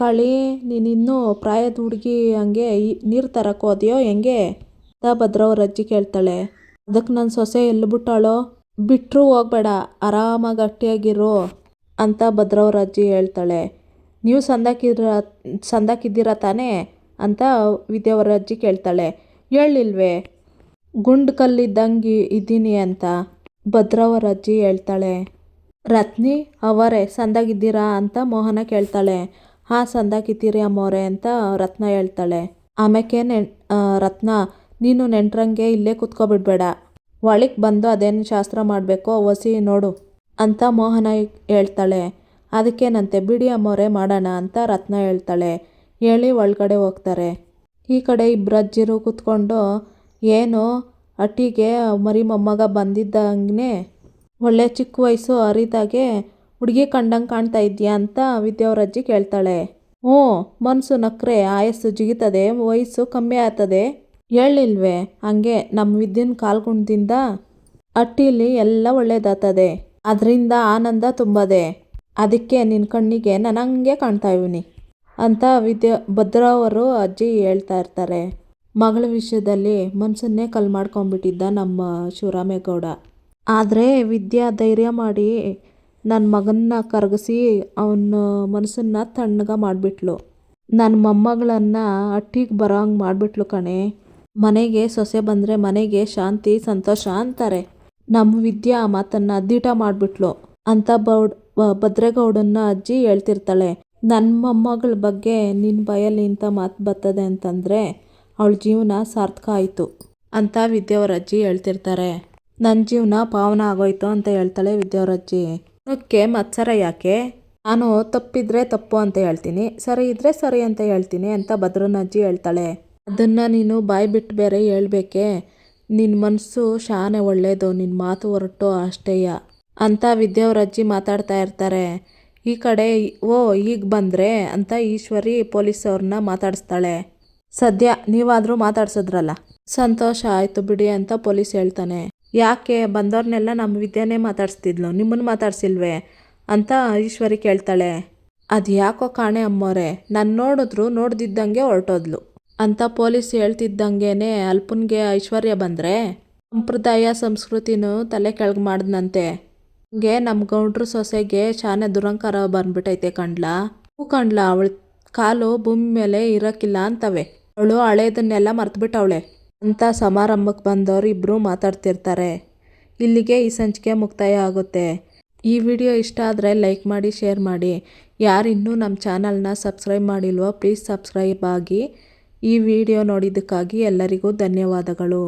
ಕಾಳಿ, ನೀನು ಇನ್ನೂ ಪ್ರಾಯದ ಹುಡುಗಿ ಹಂಗೆ ನೀರು ತರಕ್ಕೆ ಹೋದೆಯೋ ಹೆಂಗೆ? ಅಂತ ಭದ್ರವ್ರ ಅಜ್ಜಿ ಕೇಳ್ತಾಳೆ. ಅದಕ್ಕೆ ನನ್ನ ಸೊಸೆ ಎಲ್ಲಿ ಬಿಟ್ಟಾಳೋ? ಬಿಟ್ಟರೂ ಹೋಗ್ಬೇಡ, ಆರಾಮಾಗಿ ಗಟ್ಟಿಯಾಗಿರು ಅಂತ ಭದ್ರವ್ರ ಅಜ್ಜಿ ಹೇಳ್ತಾಳೆ. ನೀವು ಸಂದಾಕಿದ್ರ, ಸಂದಾಕಿದ್ದೀರಾ ತಾನೇ ಅಂತ ವಿದ್ಯಾವರ ಅಜ್ಜಿ ಕೇಳ್ತಾಳೆ. ಹೇಳಿಲ್ವೇ ಗುಂಡು ಕಲ್ಲಿದ್ದಂಗೆ ಇದ್ದೀನಿ ಅಂತ ಭದ್ರವ್ರ ಅಜ್ಜಿ ಹೇಳ್ತಾಳೆ. ರತ್ನಿ, ಅವರೇ, ಸಂದಾಗಿದ್ದೀರಾ ಅಂತ ಮೋಹನ ಕೇಳ್ತಾಳೆ. ಹಾಂ, ಸಂದಾಗಿದ್ದೀರಿ ಅಮ್ಮವ್ರೆ ಅಂತ ರತ್ನ ಹೇಳ್ತಾಳೆ. ನೆನ್ ರತ್ನ, ನೀನು ನೆಂಟ್ರಂಗೆ ಇಲ್ಲೇ ಕುತ್ಕೊಬಿಡ್ಬೇಡ. ಒಳಗೆ ಬಂದು ಅದೇನು ಶಾಸ್ತ್ರ ಮಾಡಬೇಕೋ ಒಸಿ ನೋಡು ಅಂತ ಮೋಹನ ಹೇಳ್ತಾಳೆ. ಅದಕ್ಕೇನಂತೆ, ಬಿಡಿ ಅಮ್ಮವ್ರೆ ಮಾಡೋಣ ಅಂತ ರತ್ನ ಹೇಳ್ತಾಳೆ. ಹೇಳಿ ಒಳಗಡೆ ಹೋಗ್ತಾರೆ. ಈ ಕಡೆ ಇಬ್ಬರಜ್ಜಿರು ಕೂತ್ಕೊಂಡು, ಏನು, ಅಟ್ಟಿಗೆ ಮರಿ ಮೊಮ್ಮಗ ಬಂದಿದ್ದಂಗೆ ಒಳ್ಳೆ ಚಿಕ್ಕ ವಯಸ್ಸು ಅರಿದಾಗೆ ಹುಡುಗಿ ಕಂಡಂಗೆ ಕಾಣ್ತಾ ಇದೆಯಾ ಅಂತ ವಿದ್ಯಾವರಜ್ಜಿ ಕೇಳ್ತಾಳೆ. ಹ್ಞೂ ಮನಸ್ಸು ನಕ್ರೆ, ಆಯಸ್ಸು ಜಿಗಿತದೆ, ವಯಸ್ಸು ಕಮ್ಮಿ ಆಗ್ತದೆ ಹೇಳಿಲ್ವೇ ಹಂಗೆ ನಮ್ಮ ವಿದ್ಯನ ಕಾಲ್ಗುಣದಿಂದ ಅಟ್ಟಿಲಿ ಎಲ್ಲ ಒಳ್ಳೇದಾಗ್ತದೆ ಅದರಿಂದ ಆನಂದ ತುಂಬದೆ. ಅದಕ್ಕೆ ನಿನ್ನ ಕಣ್ಣಿಗೆ ನನಗೆ ಕಾಣ್ತಾ ಇವ್ನಿ ಅಂತ ವಿದ್ಯಾ ಭದ್ರಾವರು ಅಜ್ಜಿ ಹೇಳ್ತಾ ಇರ್ತಾರೆ. ಮಗಳ ವಿಷಯದಲ್ಲಿ ಮನಸ್ಸನ್ನೇ ಕಲ್ ಮಾಡ್ಕೊಂಬಿಟ್ಟಿದ್ದ ನಮ್ಮ ಶಿವರಾಮೇಗೌಡ. ಆದರೆ ವಿದ್ಯಾ ಧೈರ್ಯ ಮಾಡಿ ನನ್ನ ಮಗನ್ನ ಕರಗಿಸಿ ಅವನ ಮನಸ್ಸನ್ನು ತಣ್ಣಗೆ ಮಾಡಿಬಿಟ್ಲು. ನನ್ನ ಮೊಮ್ಮಗಳನ್ನು ಅಟ್ಟಿಗೆ ಬರೋಂಗೆ ಮಾಡಿಬಿಟ್ಲು ಕಣೆ. ಮನೆಗೆ ಸೊಸೆ ಬಂದರೆ ಮನೆಗೆ ಶಾಂತಿ, ಸಂತೋಷ ಅಂತಾರೆ. ನಮ್ಮ ವಿದ್ಯಾ ಆ ಮಾತನ್ನು ದೀಟ ಮಾಡಿಬಿಟ್ಲು. ಅಂತ ಬೌಡ್ ಭದ್ರೇಗೌಡನ್ನ ಅಜ್ಜಿ ಹೇಳ್ತಿರ್ತಾಳೆ ನನ್ನ ಮೊಮ್ಮಗಳ ಬಗ್ಗೆ ನಿನ್ನ ಬಯಲ್ಲಿ ಇಂಥ ಮಾತು ಬರ್ತದೆ ಅಂತಂದರೆ ಅವಳ ಜೀವನ ಸಾರ್ಥಕ ಆಯಿತು. ಅಂತ ವಿದ್ಯಾವರ ಅಜ್ಜಿ ಹೇಳ್ತಿರ್ತಾರೆ. ನನ್ನ ಜೀವನ ಪಾವನ ಆಗೋಯ್ತು ಅಂತ ಹೇಳ್ತಾಳೆ ವಿದ್ಯಾವರಜ್ಜಿ. ಓಕೆ ಮತ್ಸರ ಯಾಕೆ? ನಾನು ತಪ್ಪಿದ್ರೆ ತಪ್ಪು ಅಂತ ಹೇಳ್ತೀನಿ, ಸರಿ ಇದ್ರೆ ಸರಿ ಅಂತ ಹೇಳ್ತೀನಿ ಅಂತ ಭದ್ರನಜ್ಜಿ ಹೇಳ್ತಾಳೆ. ಅದನ್ನು ನೀನು ಬಾಯಿ ಬಿಟ್ಟು ಬೇರೆ ಹೇಳ್ಬೇಕೆ? ನಿನ್ನ ಮನಸ್ಸು ಶಾನೆ ಒಳ್ಳೆಯದು ನಿನ್ನ ಮಾತು ಹೊರಟು ಅಷ್ಟೇಯ ಅಂತ ವಿದ್ಯಾವರಜ್ಜಿ ಮಾತಾಡ್ತಾ ಇರ್ತಾರೆ. ಈ ಕಡೆ, ಓ, ಈಗ ಬಂದರೆ ಅಂತ ಈಶ್ವರಿ ಪೊಲೀಸ್ ಅವ್ರನ್ನ ಮಾತಾಡಿಸ್ತಾಳೆ. ಸದ್ಯ ನೀವಾದರೂ ಮಾತಾಡ್ಸಿದ್ರಲ್ಲ? ಸಂತೋಷ ಆಯಿತು ಬಿಡಿ ಅಂತ ಪೊಲೀಸ್ ಹೇಳ್ತಾನೆ. ಯಾಕೆ ಬಂದವ್ರನ್ನೆಲ್ಲ ನಮ್ಮ ವಿದ್ಯೆನೇ ಮಾತಾಡಿಸ್ತಿದ್ಲು? ನಿಮ್ಮನ್ನು ಮಾತಾಡ್ಸಿಲ್ವೇ? ಅಂತ ಈಶ್ವರಿ ಕೇಳ್ತಾಳೆ. ಅದು ಯಾಕೋ ಕಾಣೆ ಅಮ್ಮೋರೆ, ನಾನು ನೋಡಿದ್ರು ನೋಡ್ದಿದ್ದಂಗೆ ಹೊರಟೋದ್ಲು. ಅಂತ ಪೊಲೀಸ್ ಹೇಳ್ತಿದ್ದಂಗೆನೇ ಅಲ್ಪನಿಗೆ ಐಶ್ವರ್ಯ ಬಂದರೆ? ಸಂಪ್ರದಾಯ ಸಂಸ್ಕೃತಿನೂ ತಲೆ ಕೆಳಗೆ ಮಾಡಿದ್ನಂತೆ. ಹಂಗೆ ನಮ್ಮ ಗೌಡ್ರ ಸೊಸೆಗೆ ಶಾನೆ ದುರಂಕಾರ ಬಂದ್ಬಿಟ್ಟೈತೆ ಕಂಡ್ಲಾ? ಹೂ ಕಂಡ್ಲಾ, ಅವಳ ಕಾಲು ಭೂಮಿ ಮೇಲೆ ಇರೋಕ್ಕಿಲ್ಲ ಅಂತವೆ. ಅವಳು ಹಳೇದನ್ನೆಲ್ಲ ಮರ್ತ್ಬಿಟ್ಟವಳೆ. ಅಂತ ಸಮಾರಂಭಕ್ಕೆ ಬಂದವರು ಇಬ್ಬರು ಮಾತಾಡ್ತಿರ್ತಾರೆ. ಇಲ್ಲಿಗೆ ಈ ಸಂಚಿಕೆ ಮುಕ್ತಾಯ ಆಗುತ್ತೆ. ಈ ವಿಡಿಯೋ ಇಷ್ಟ ಆದರೆ ಲೈಕ್ ಮಾಡಿ, ಶೇರ್ ಮಾಡಿ. ಯಾರು ಇನ್ನೂ ನಮ್ಮ ಚಾನಲ್ನ ಸಬ್ಸ್ಕ್ರೈಬ್ ಮಾಡಿಲ್ವೋ, ಪ್ಲೀಸ್ ಸಬ್ಸ್ಕ್ರೈಬ್ ಆಗಿ ಈ ವಿಡಿಯೋ ನೋಡಿದ್ದಕ್ಕಾಗಿ ಎಲ್ಲರಿಗೂ ಧನ್ಯವಾದಗಳು.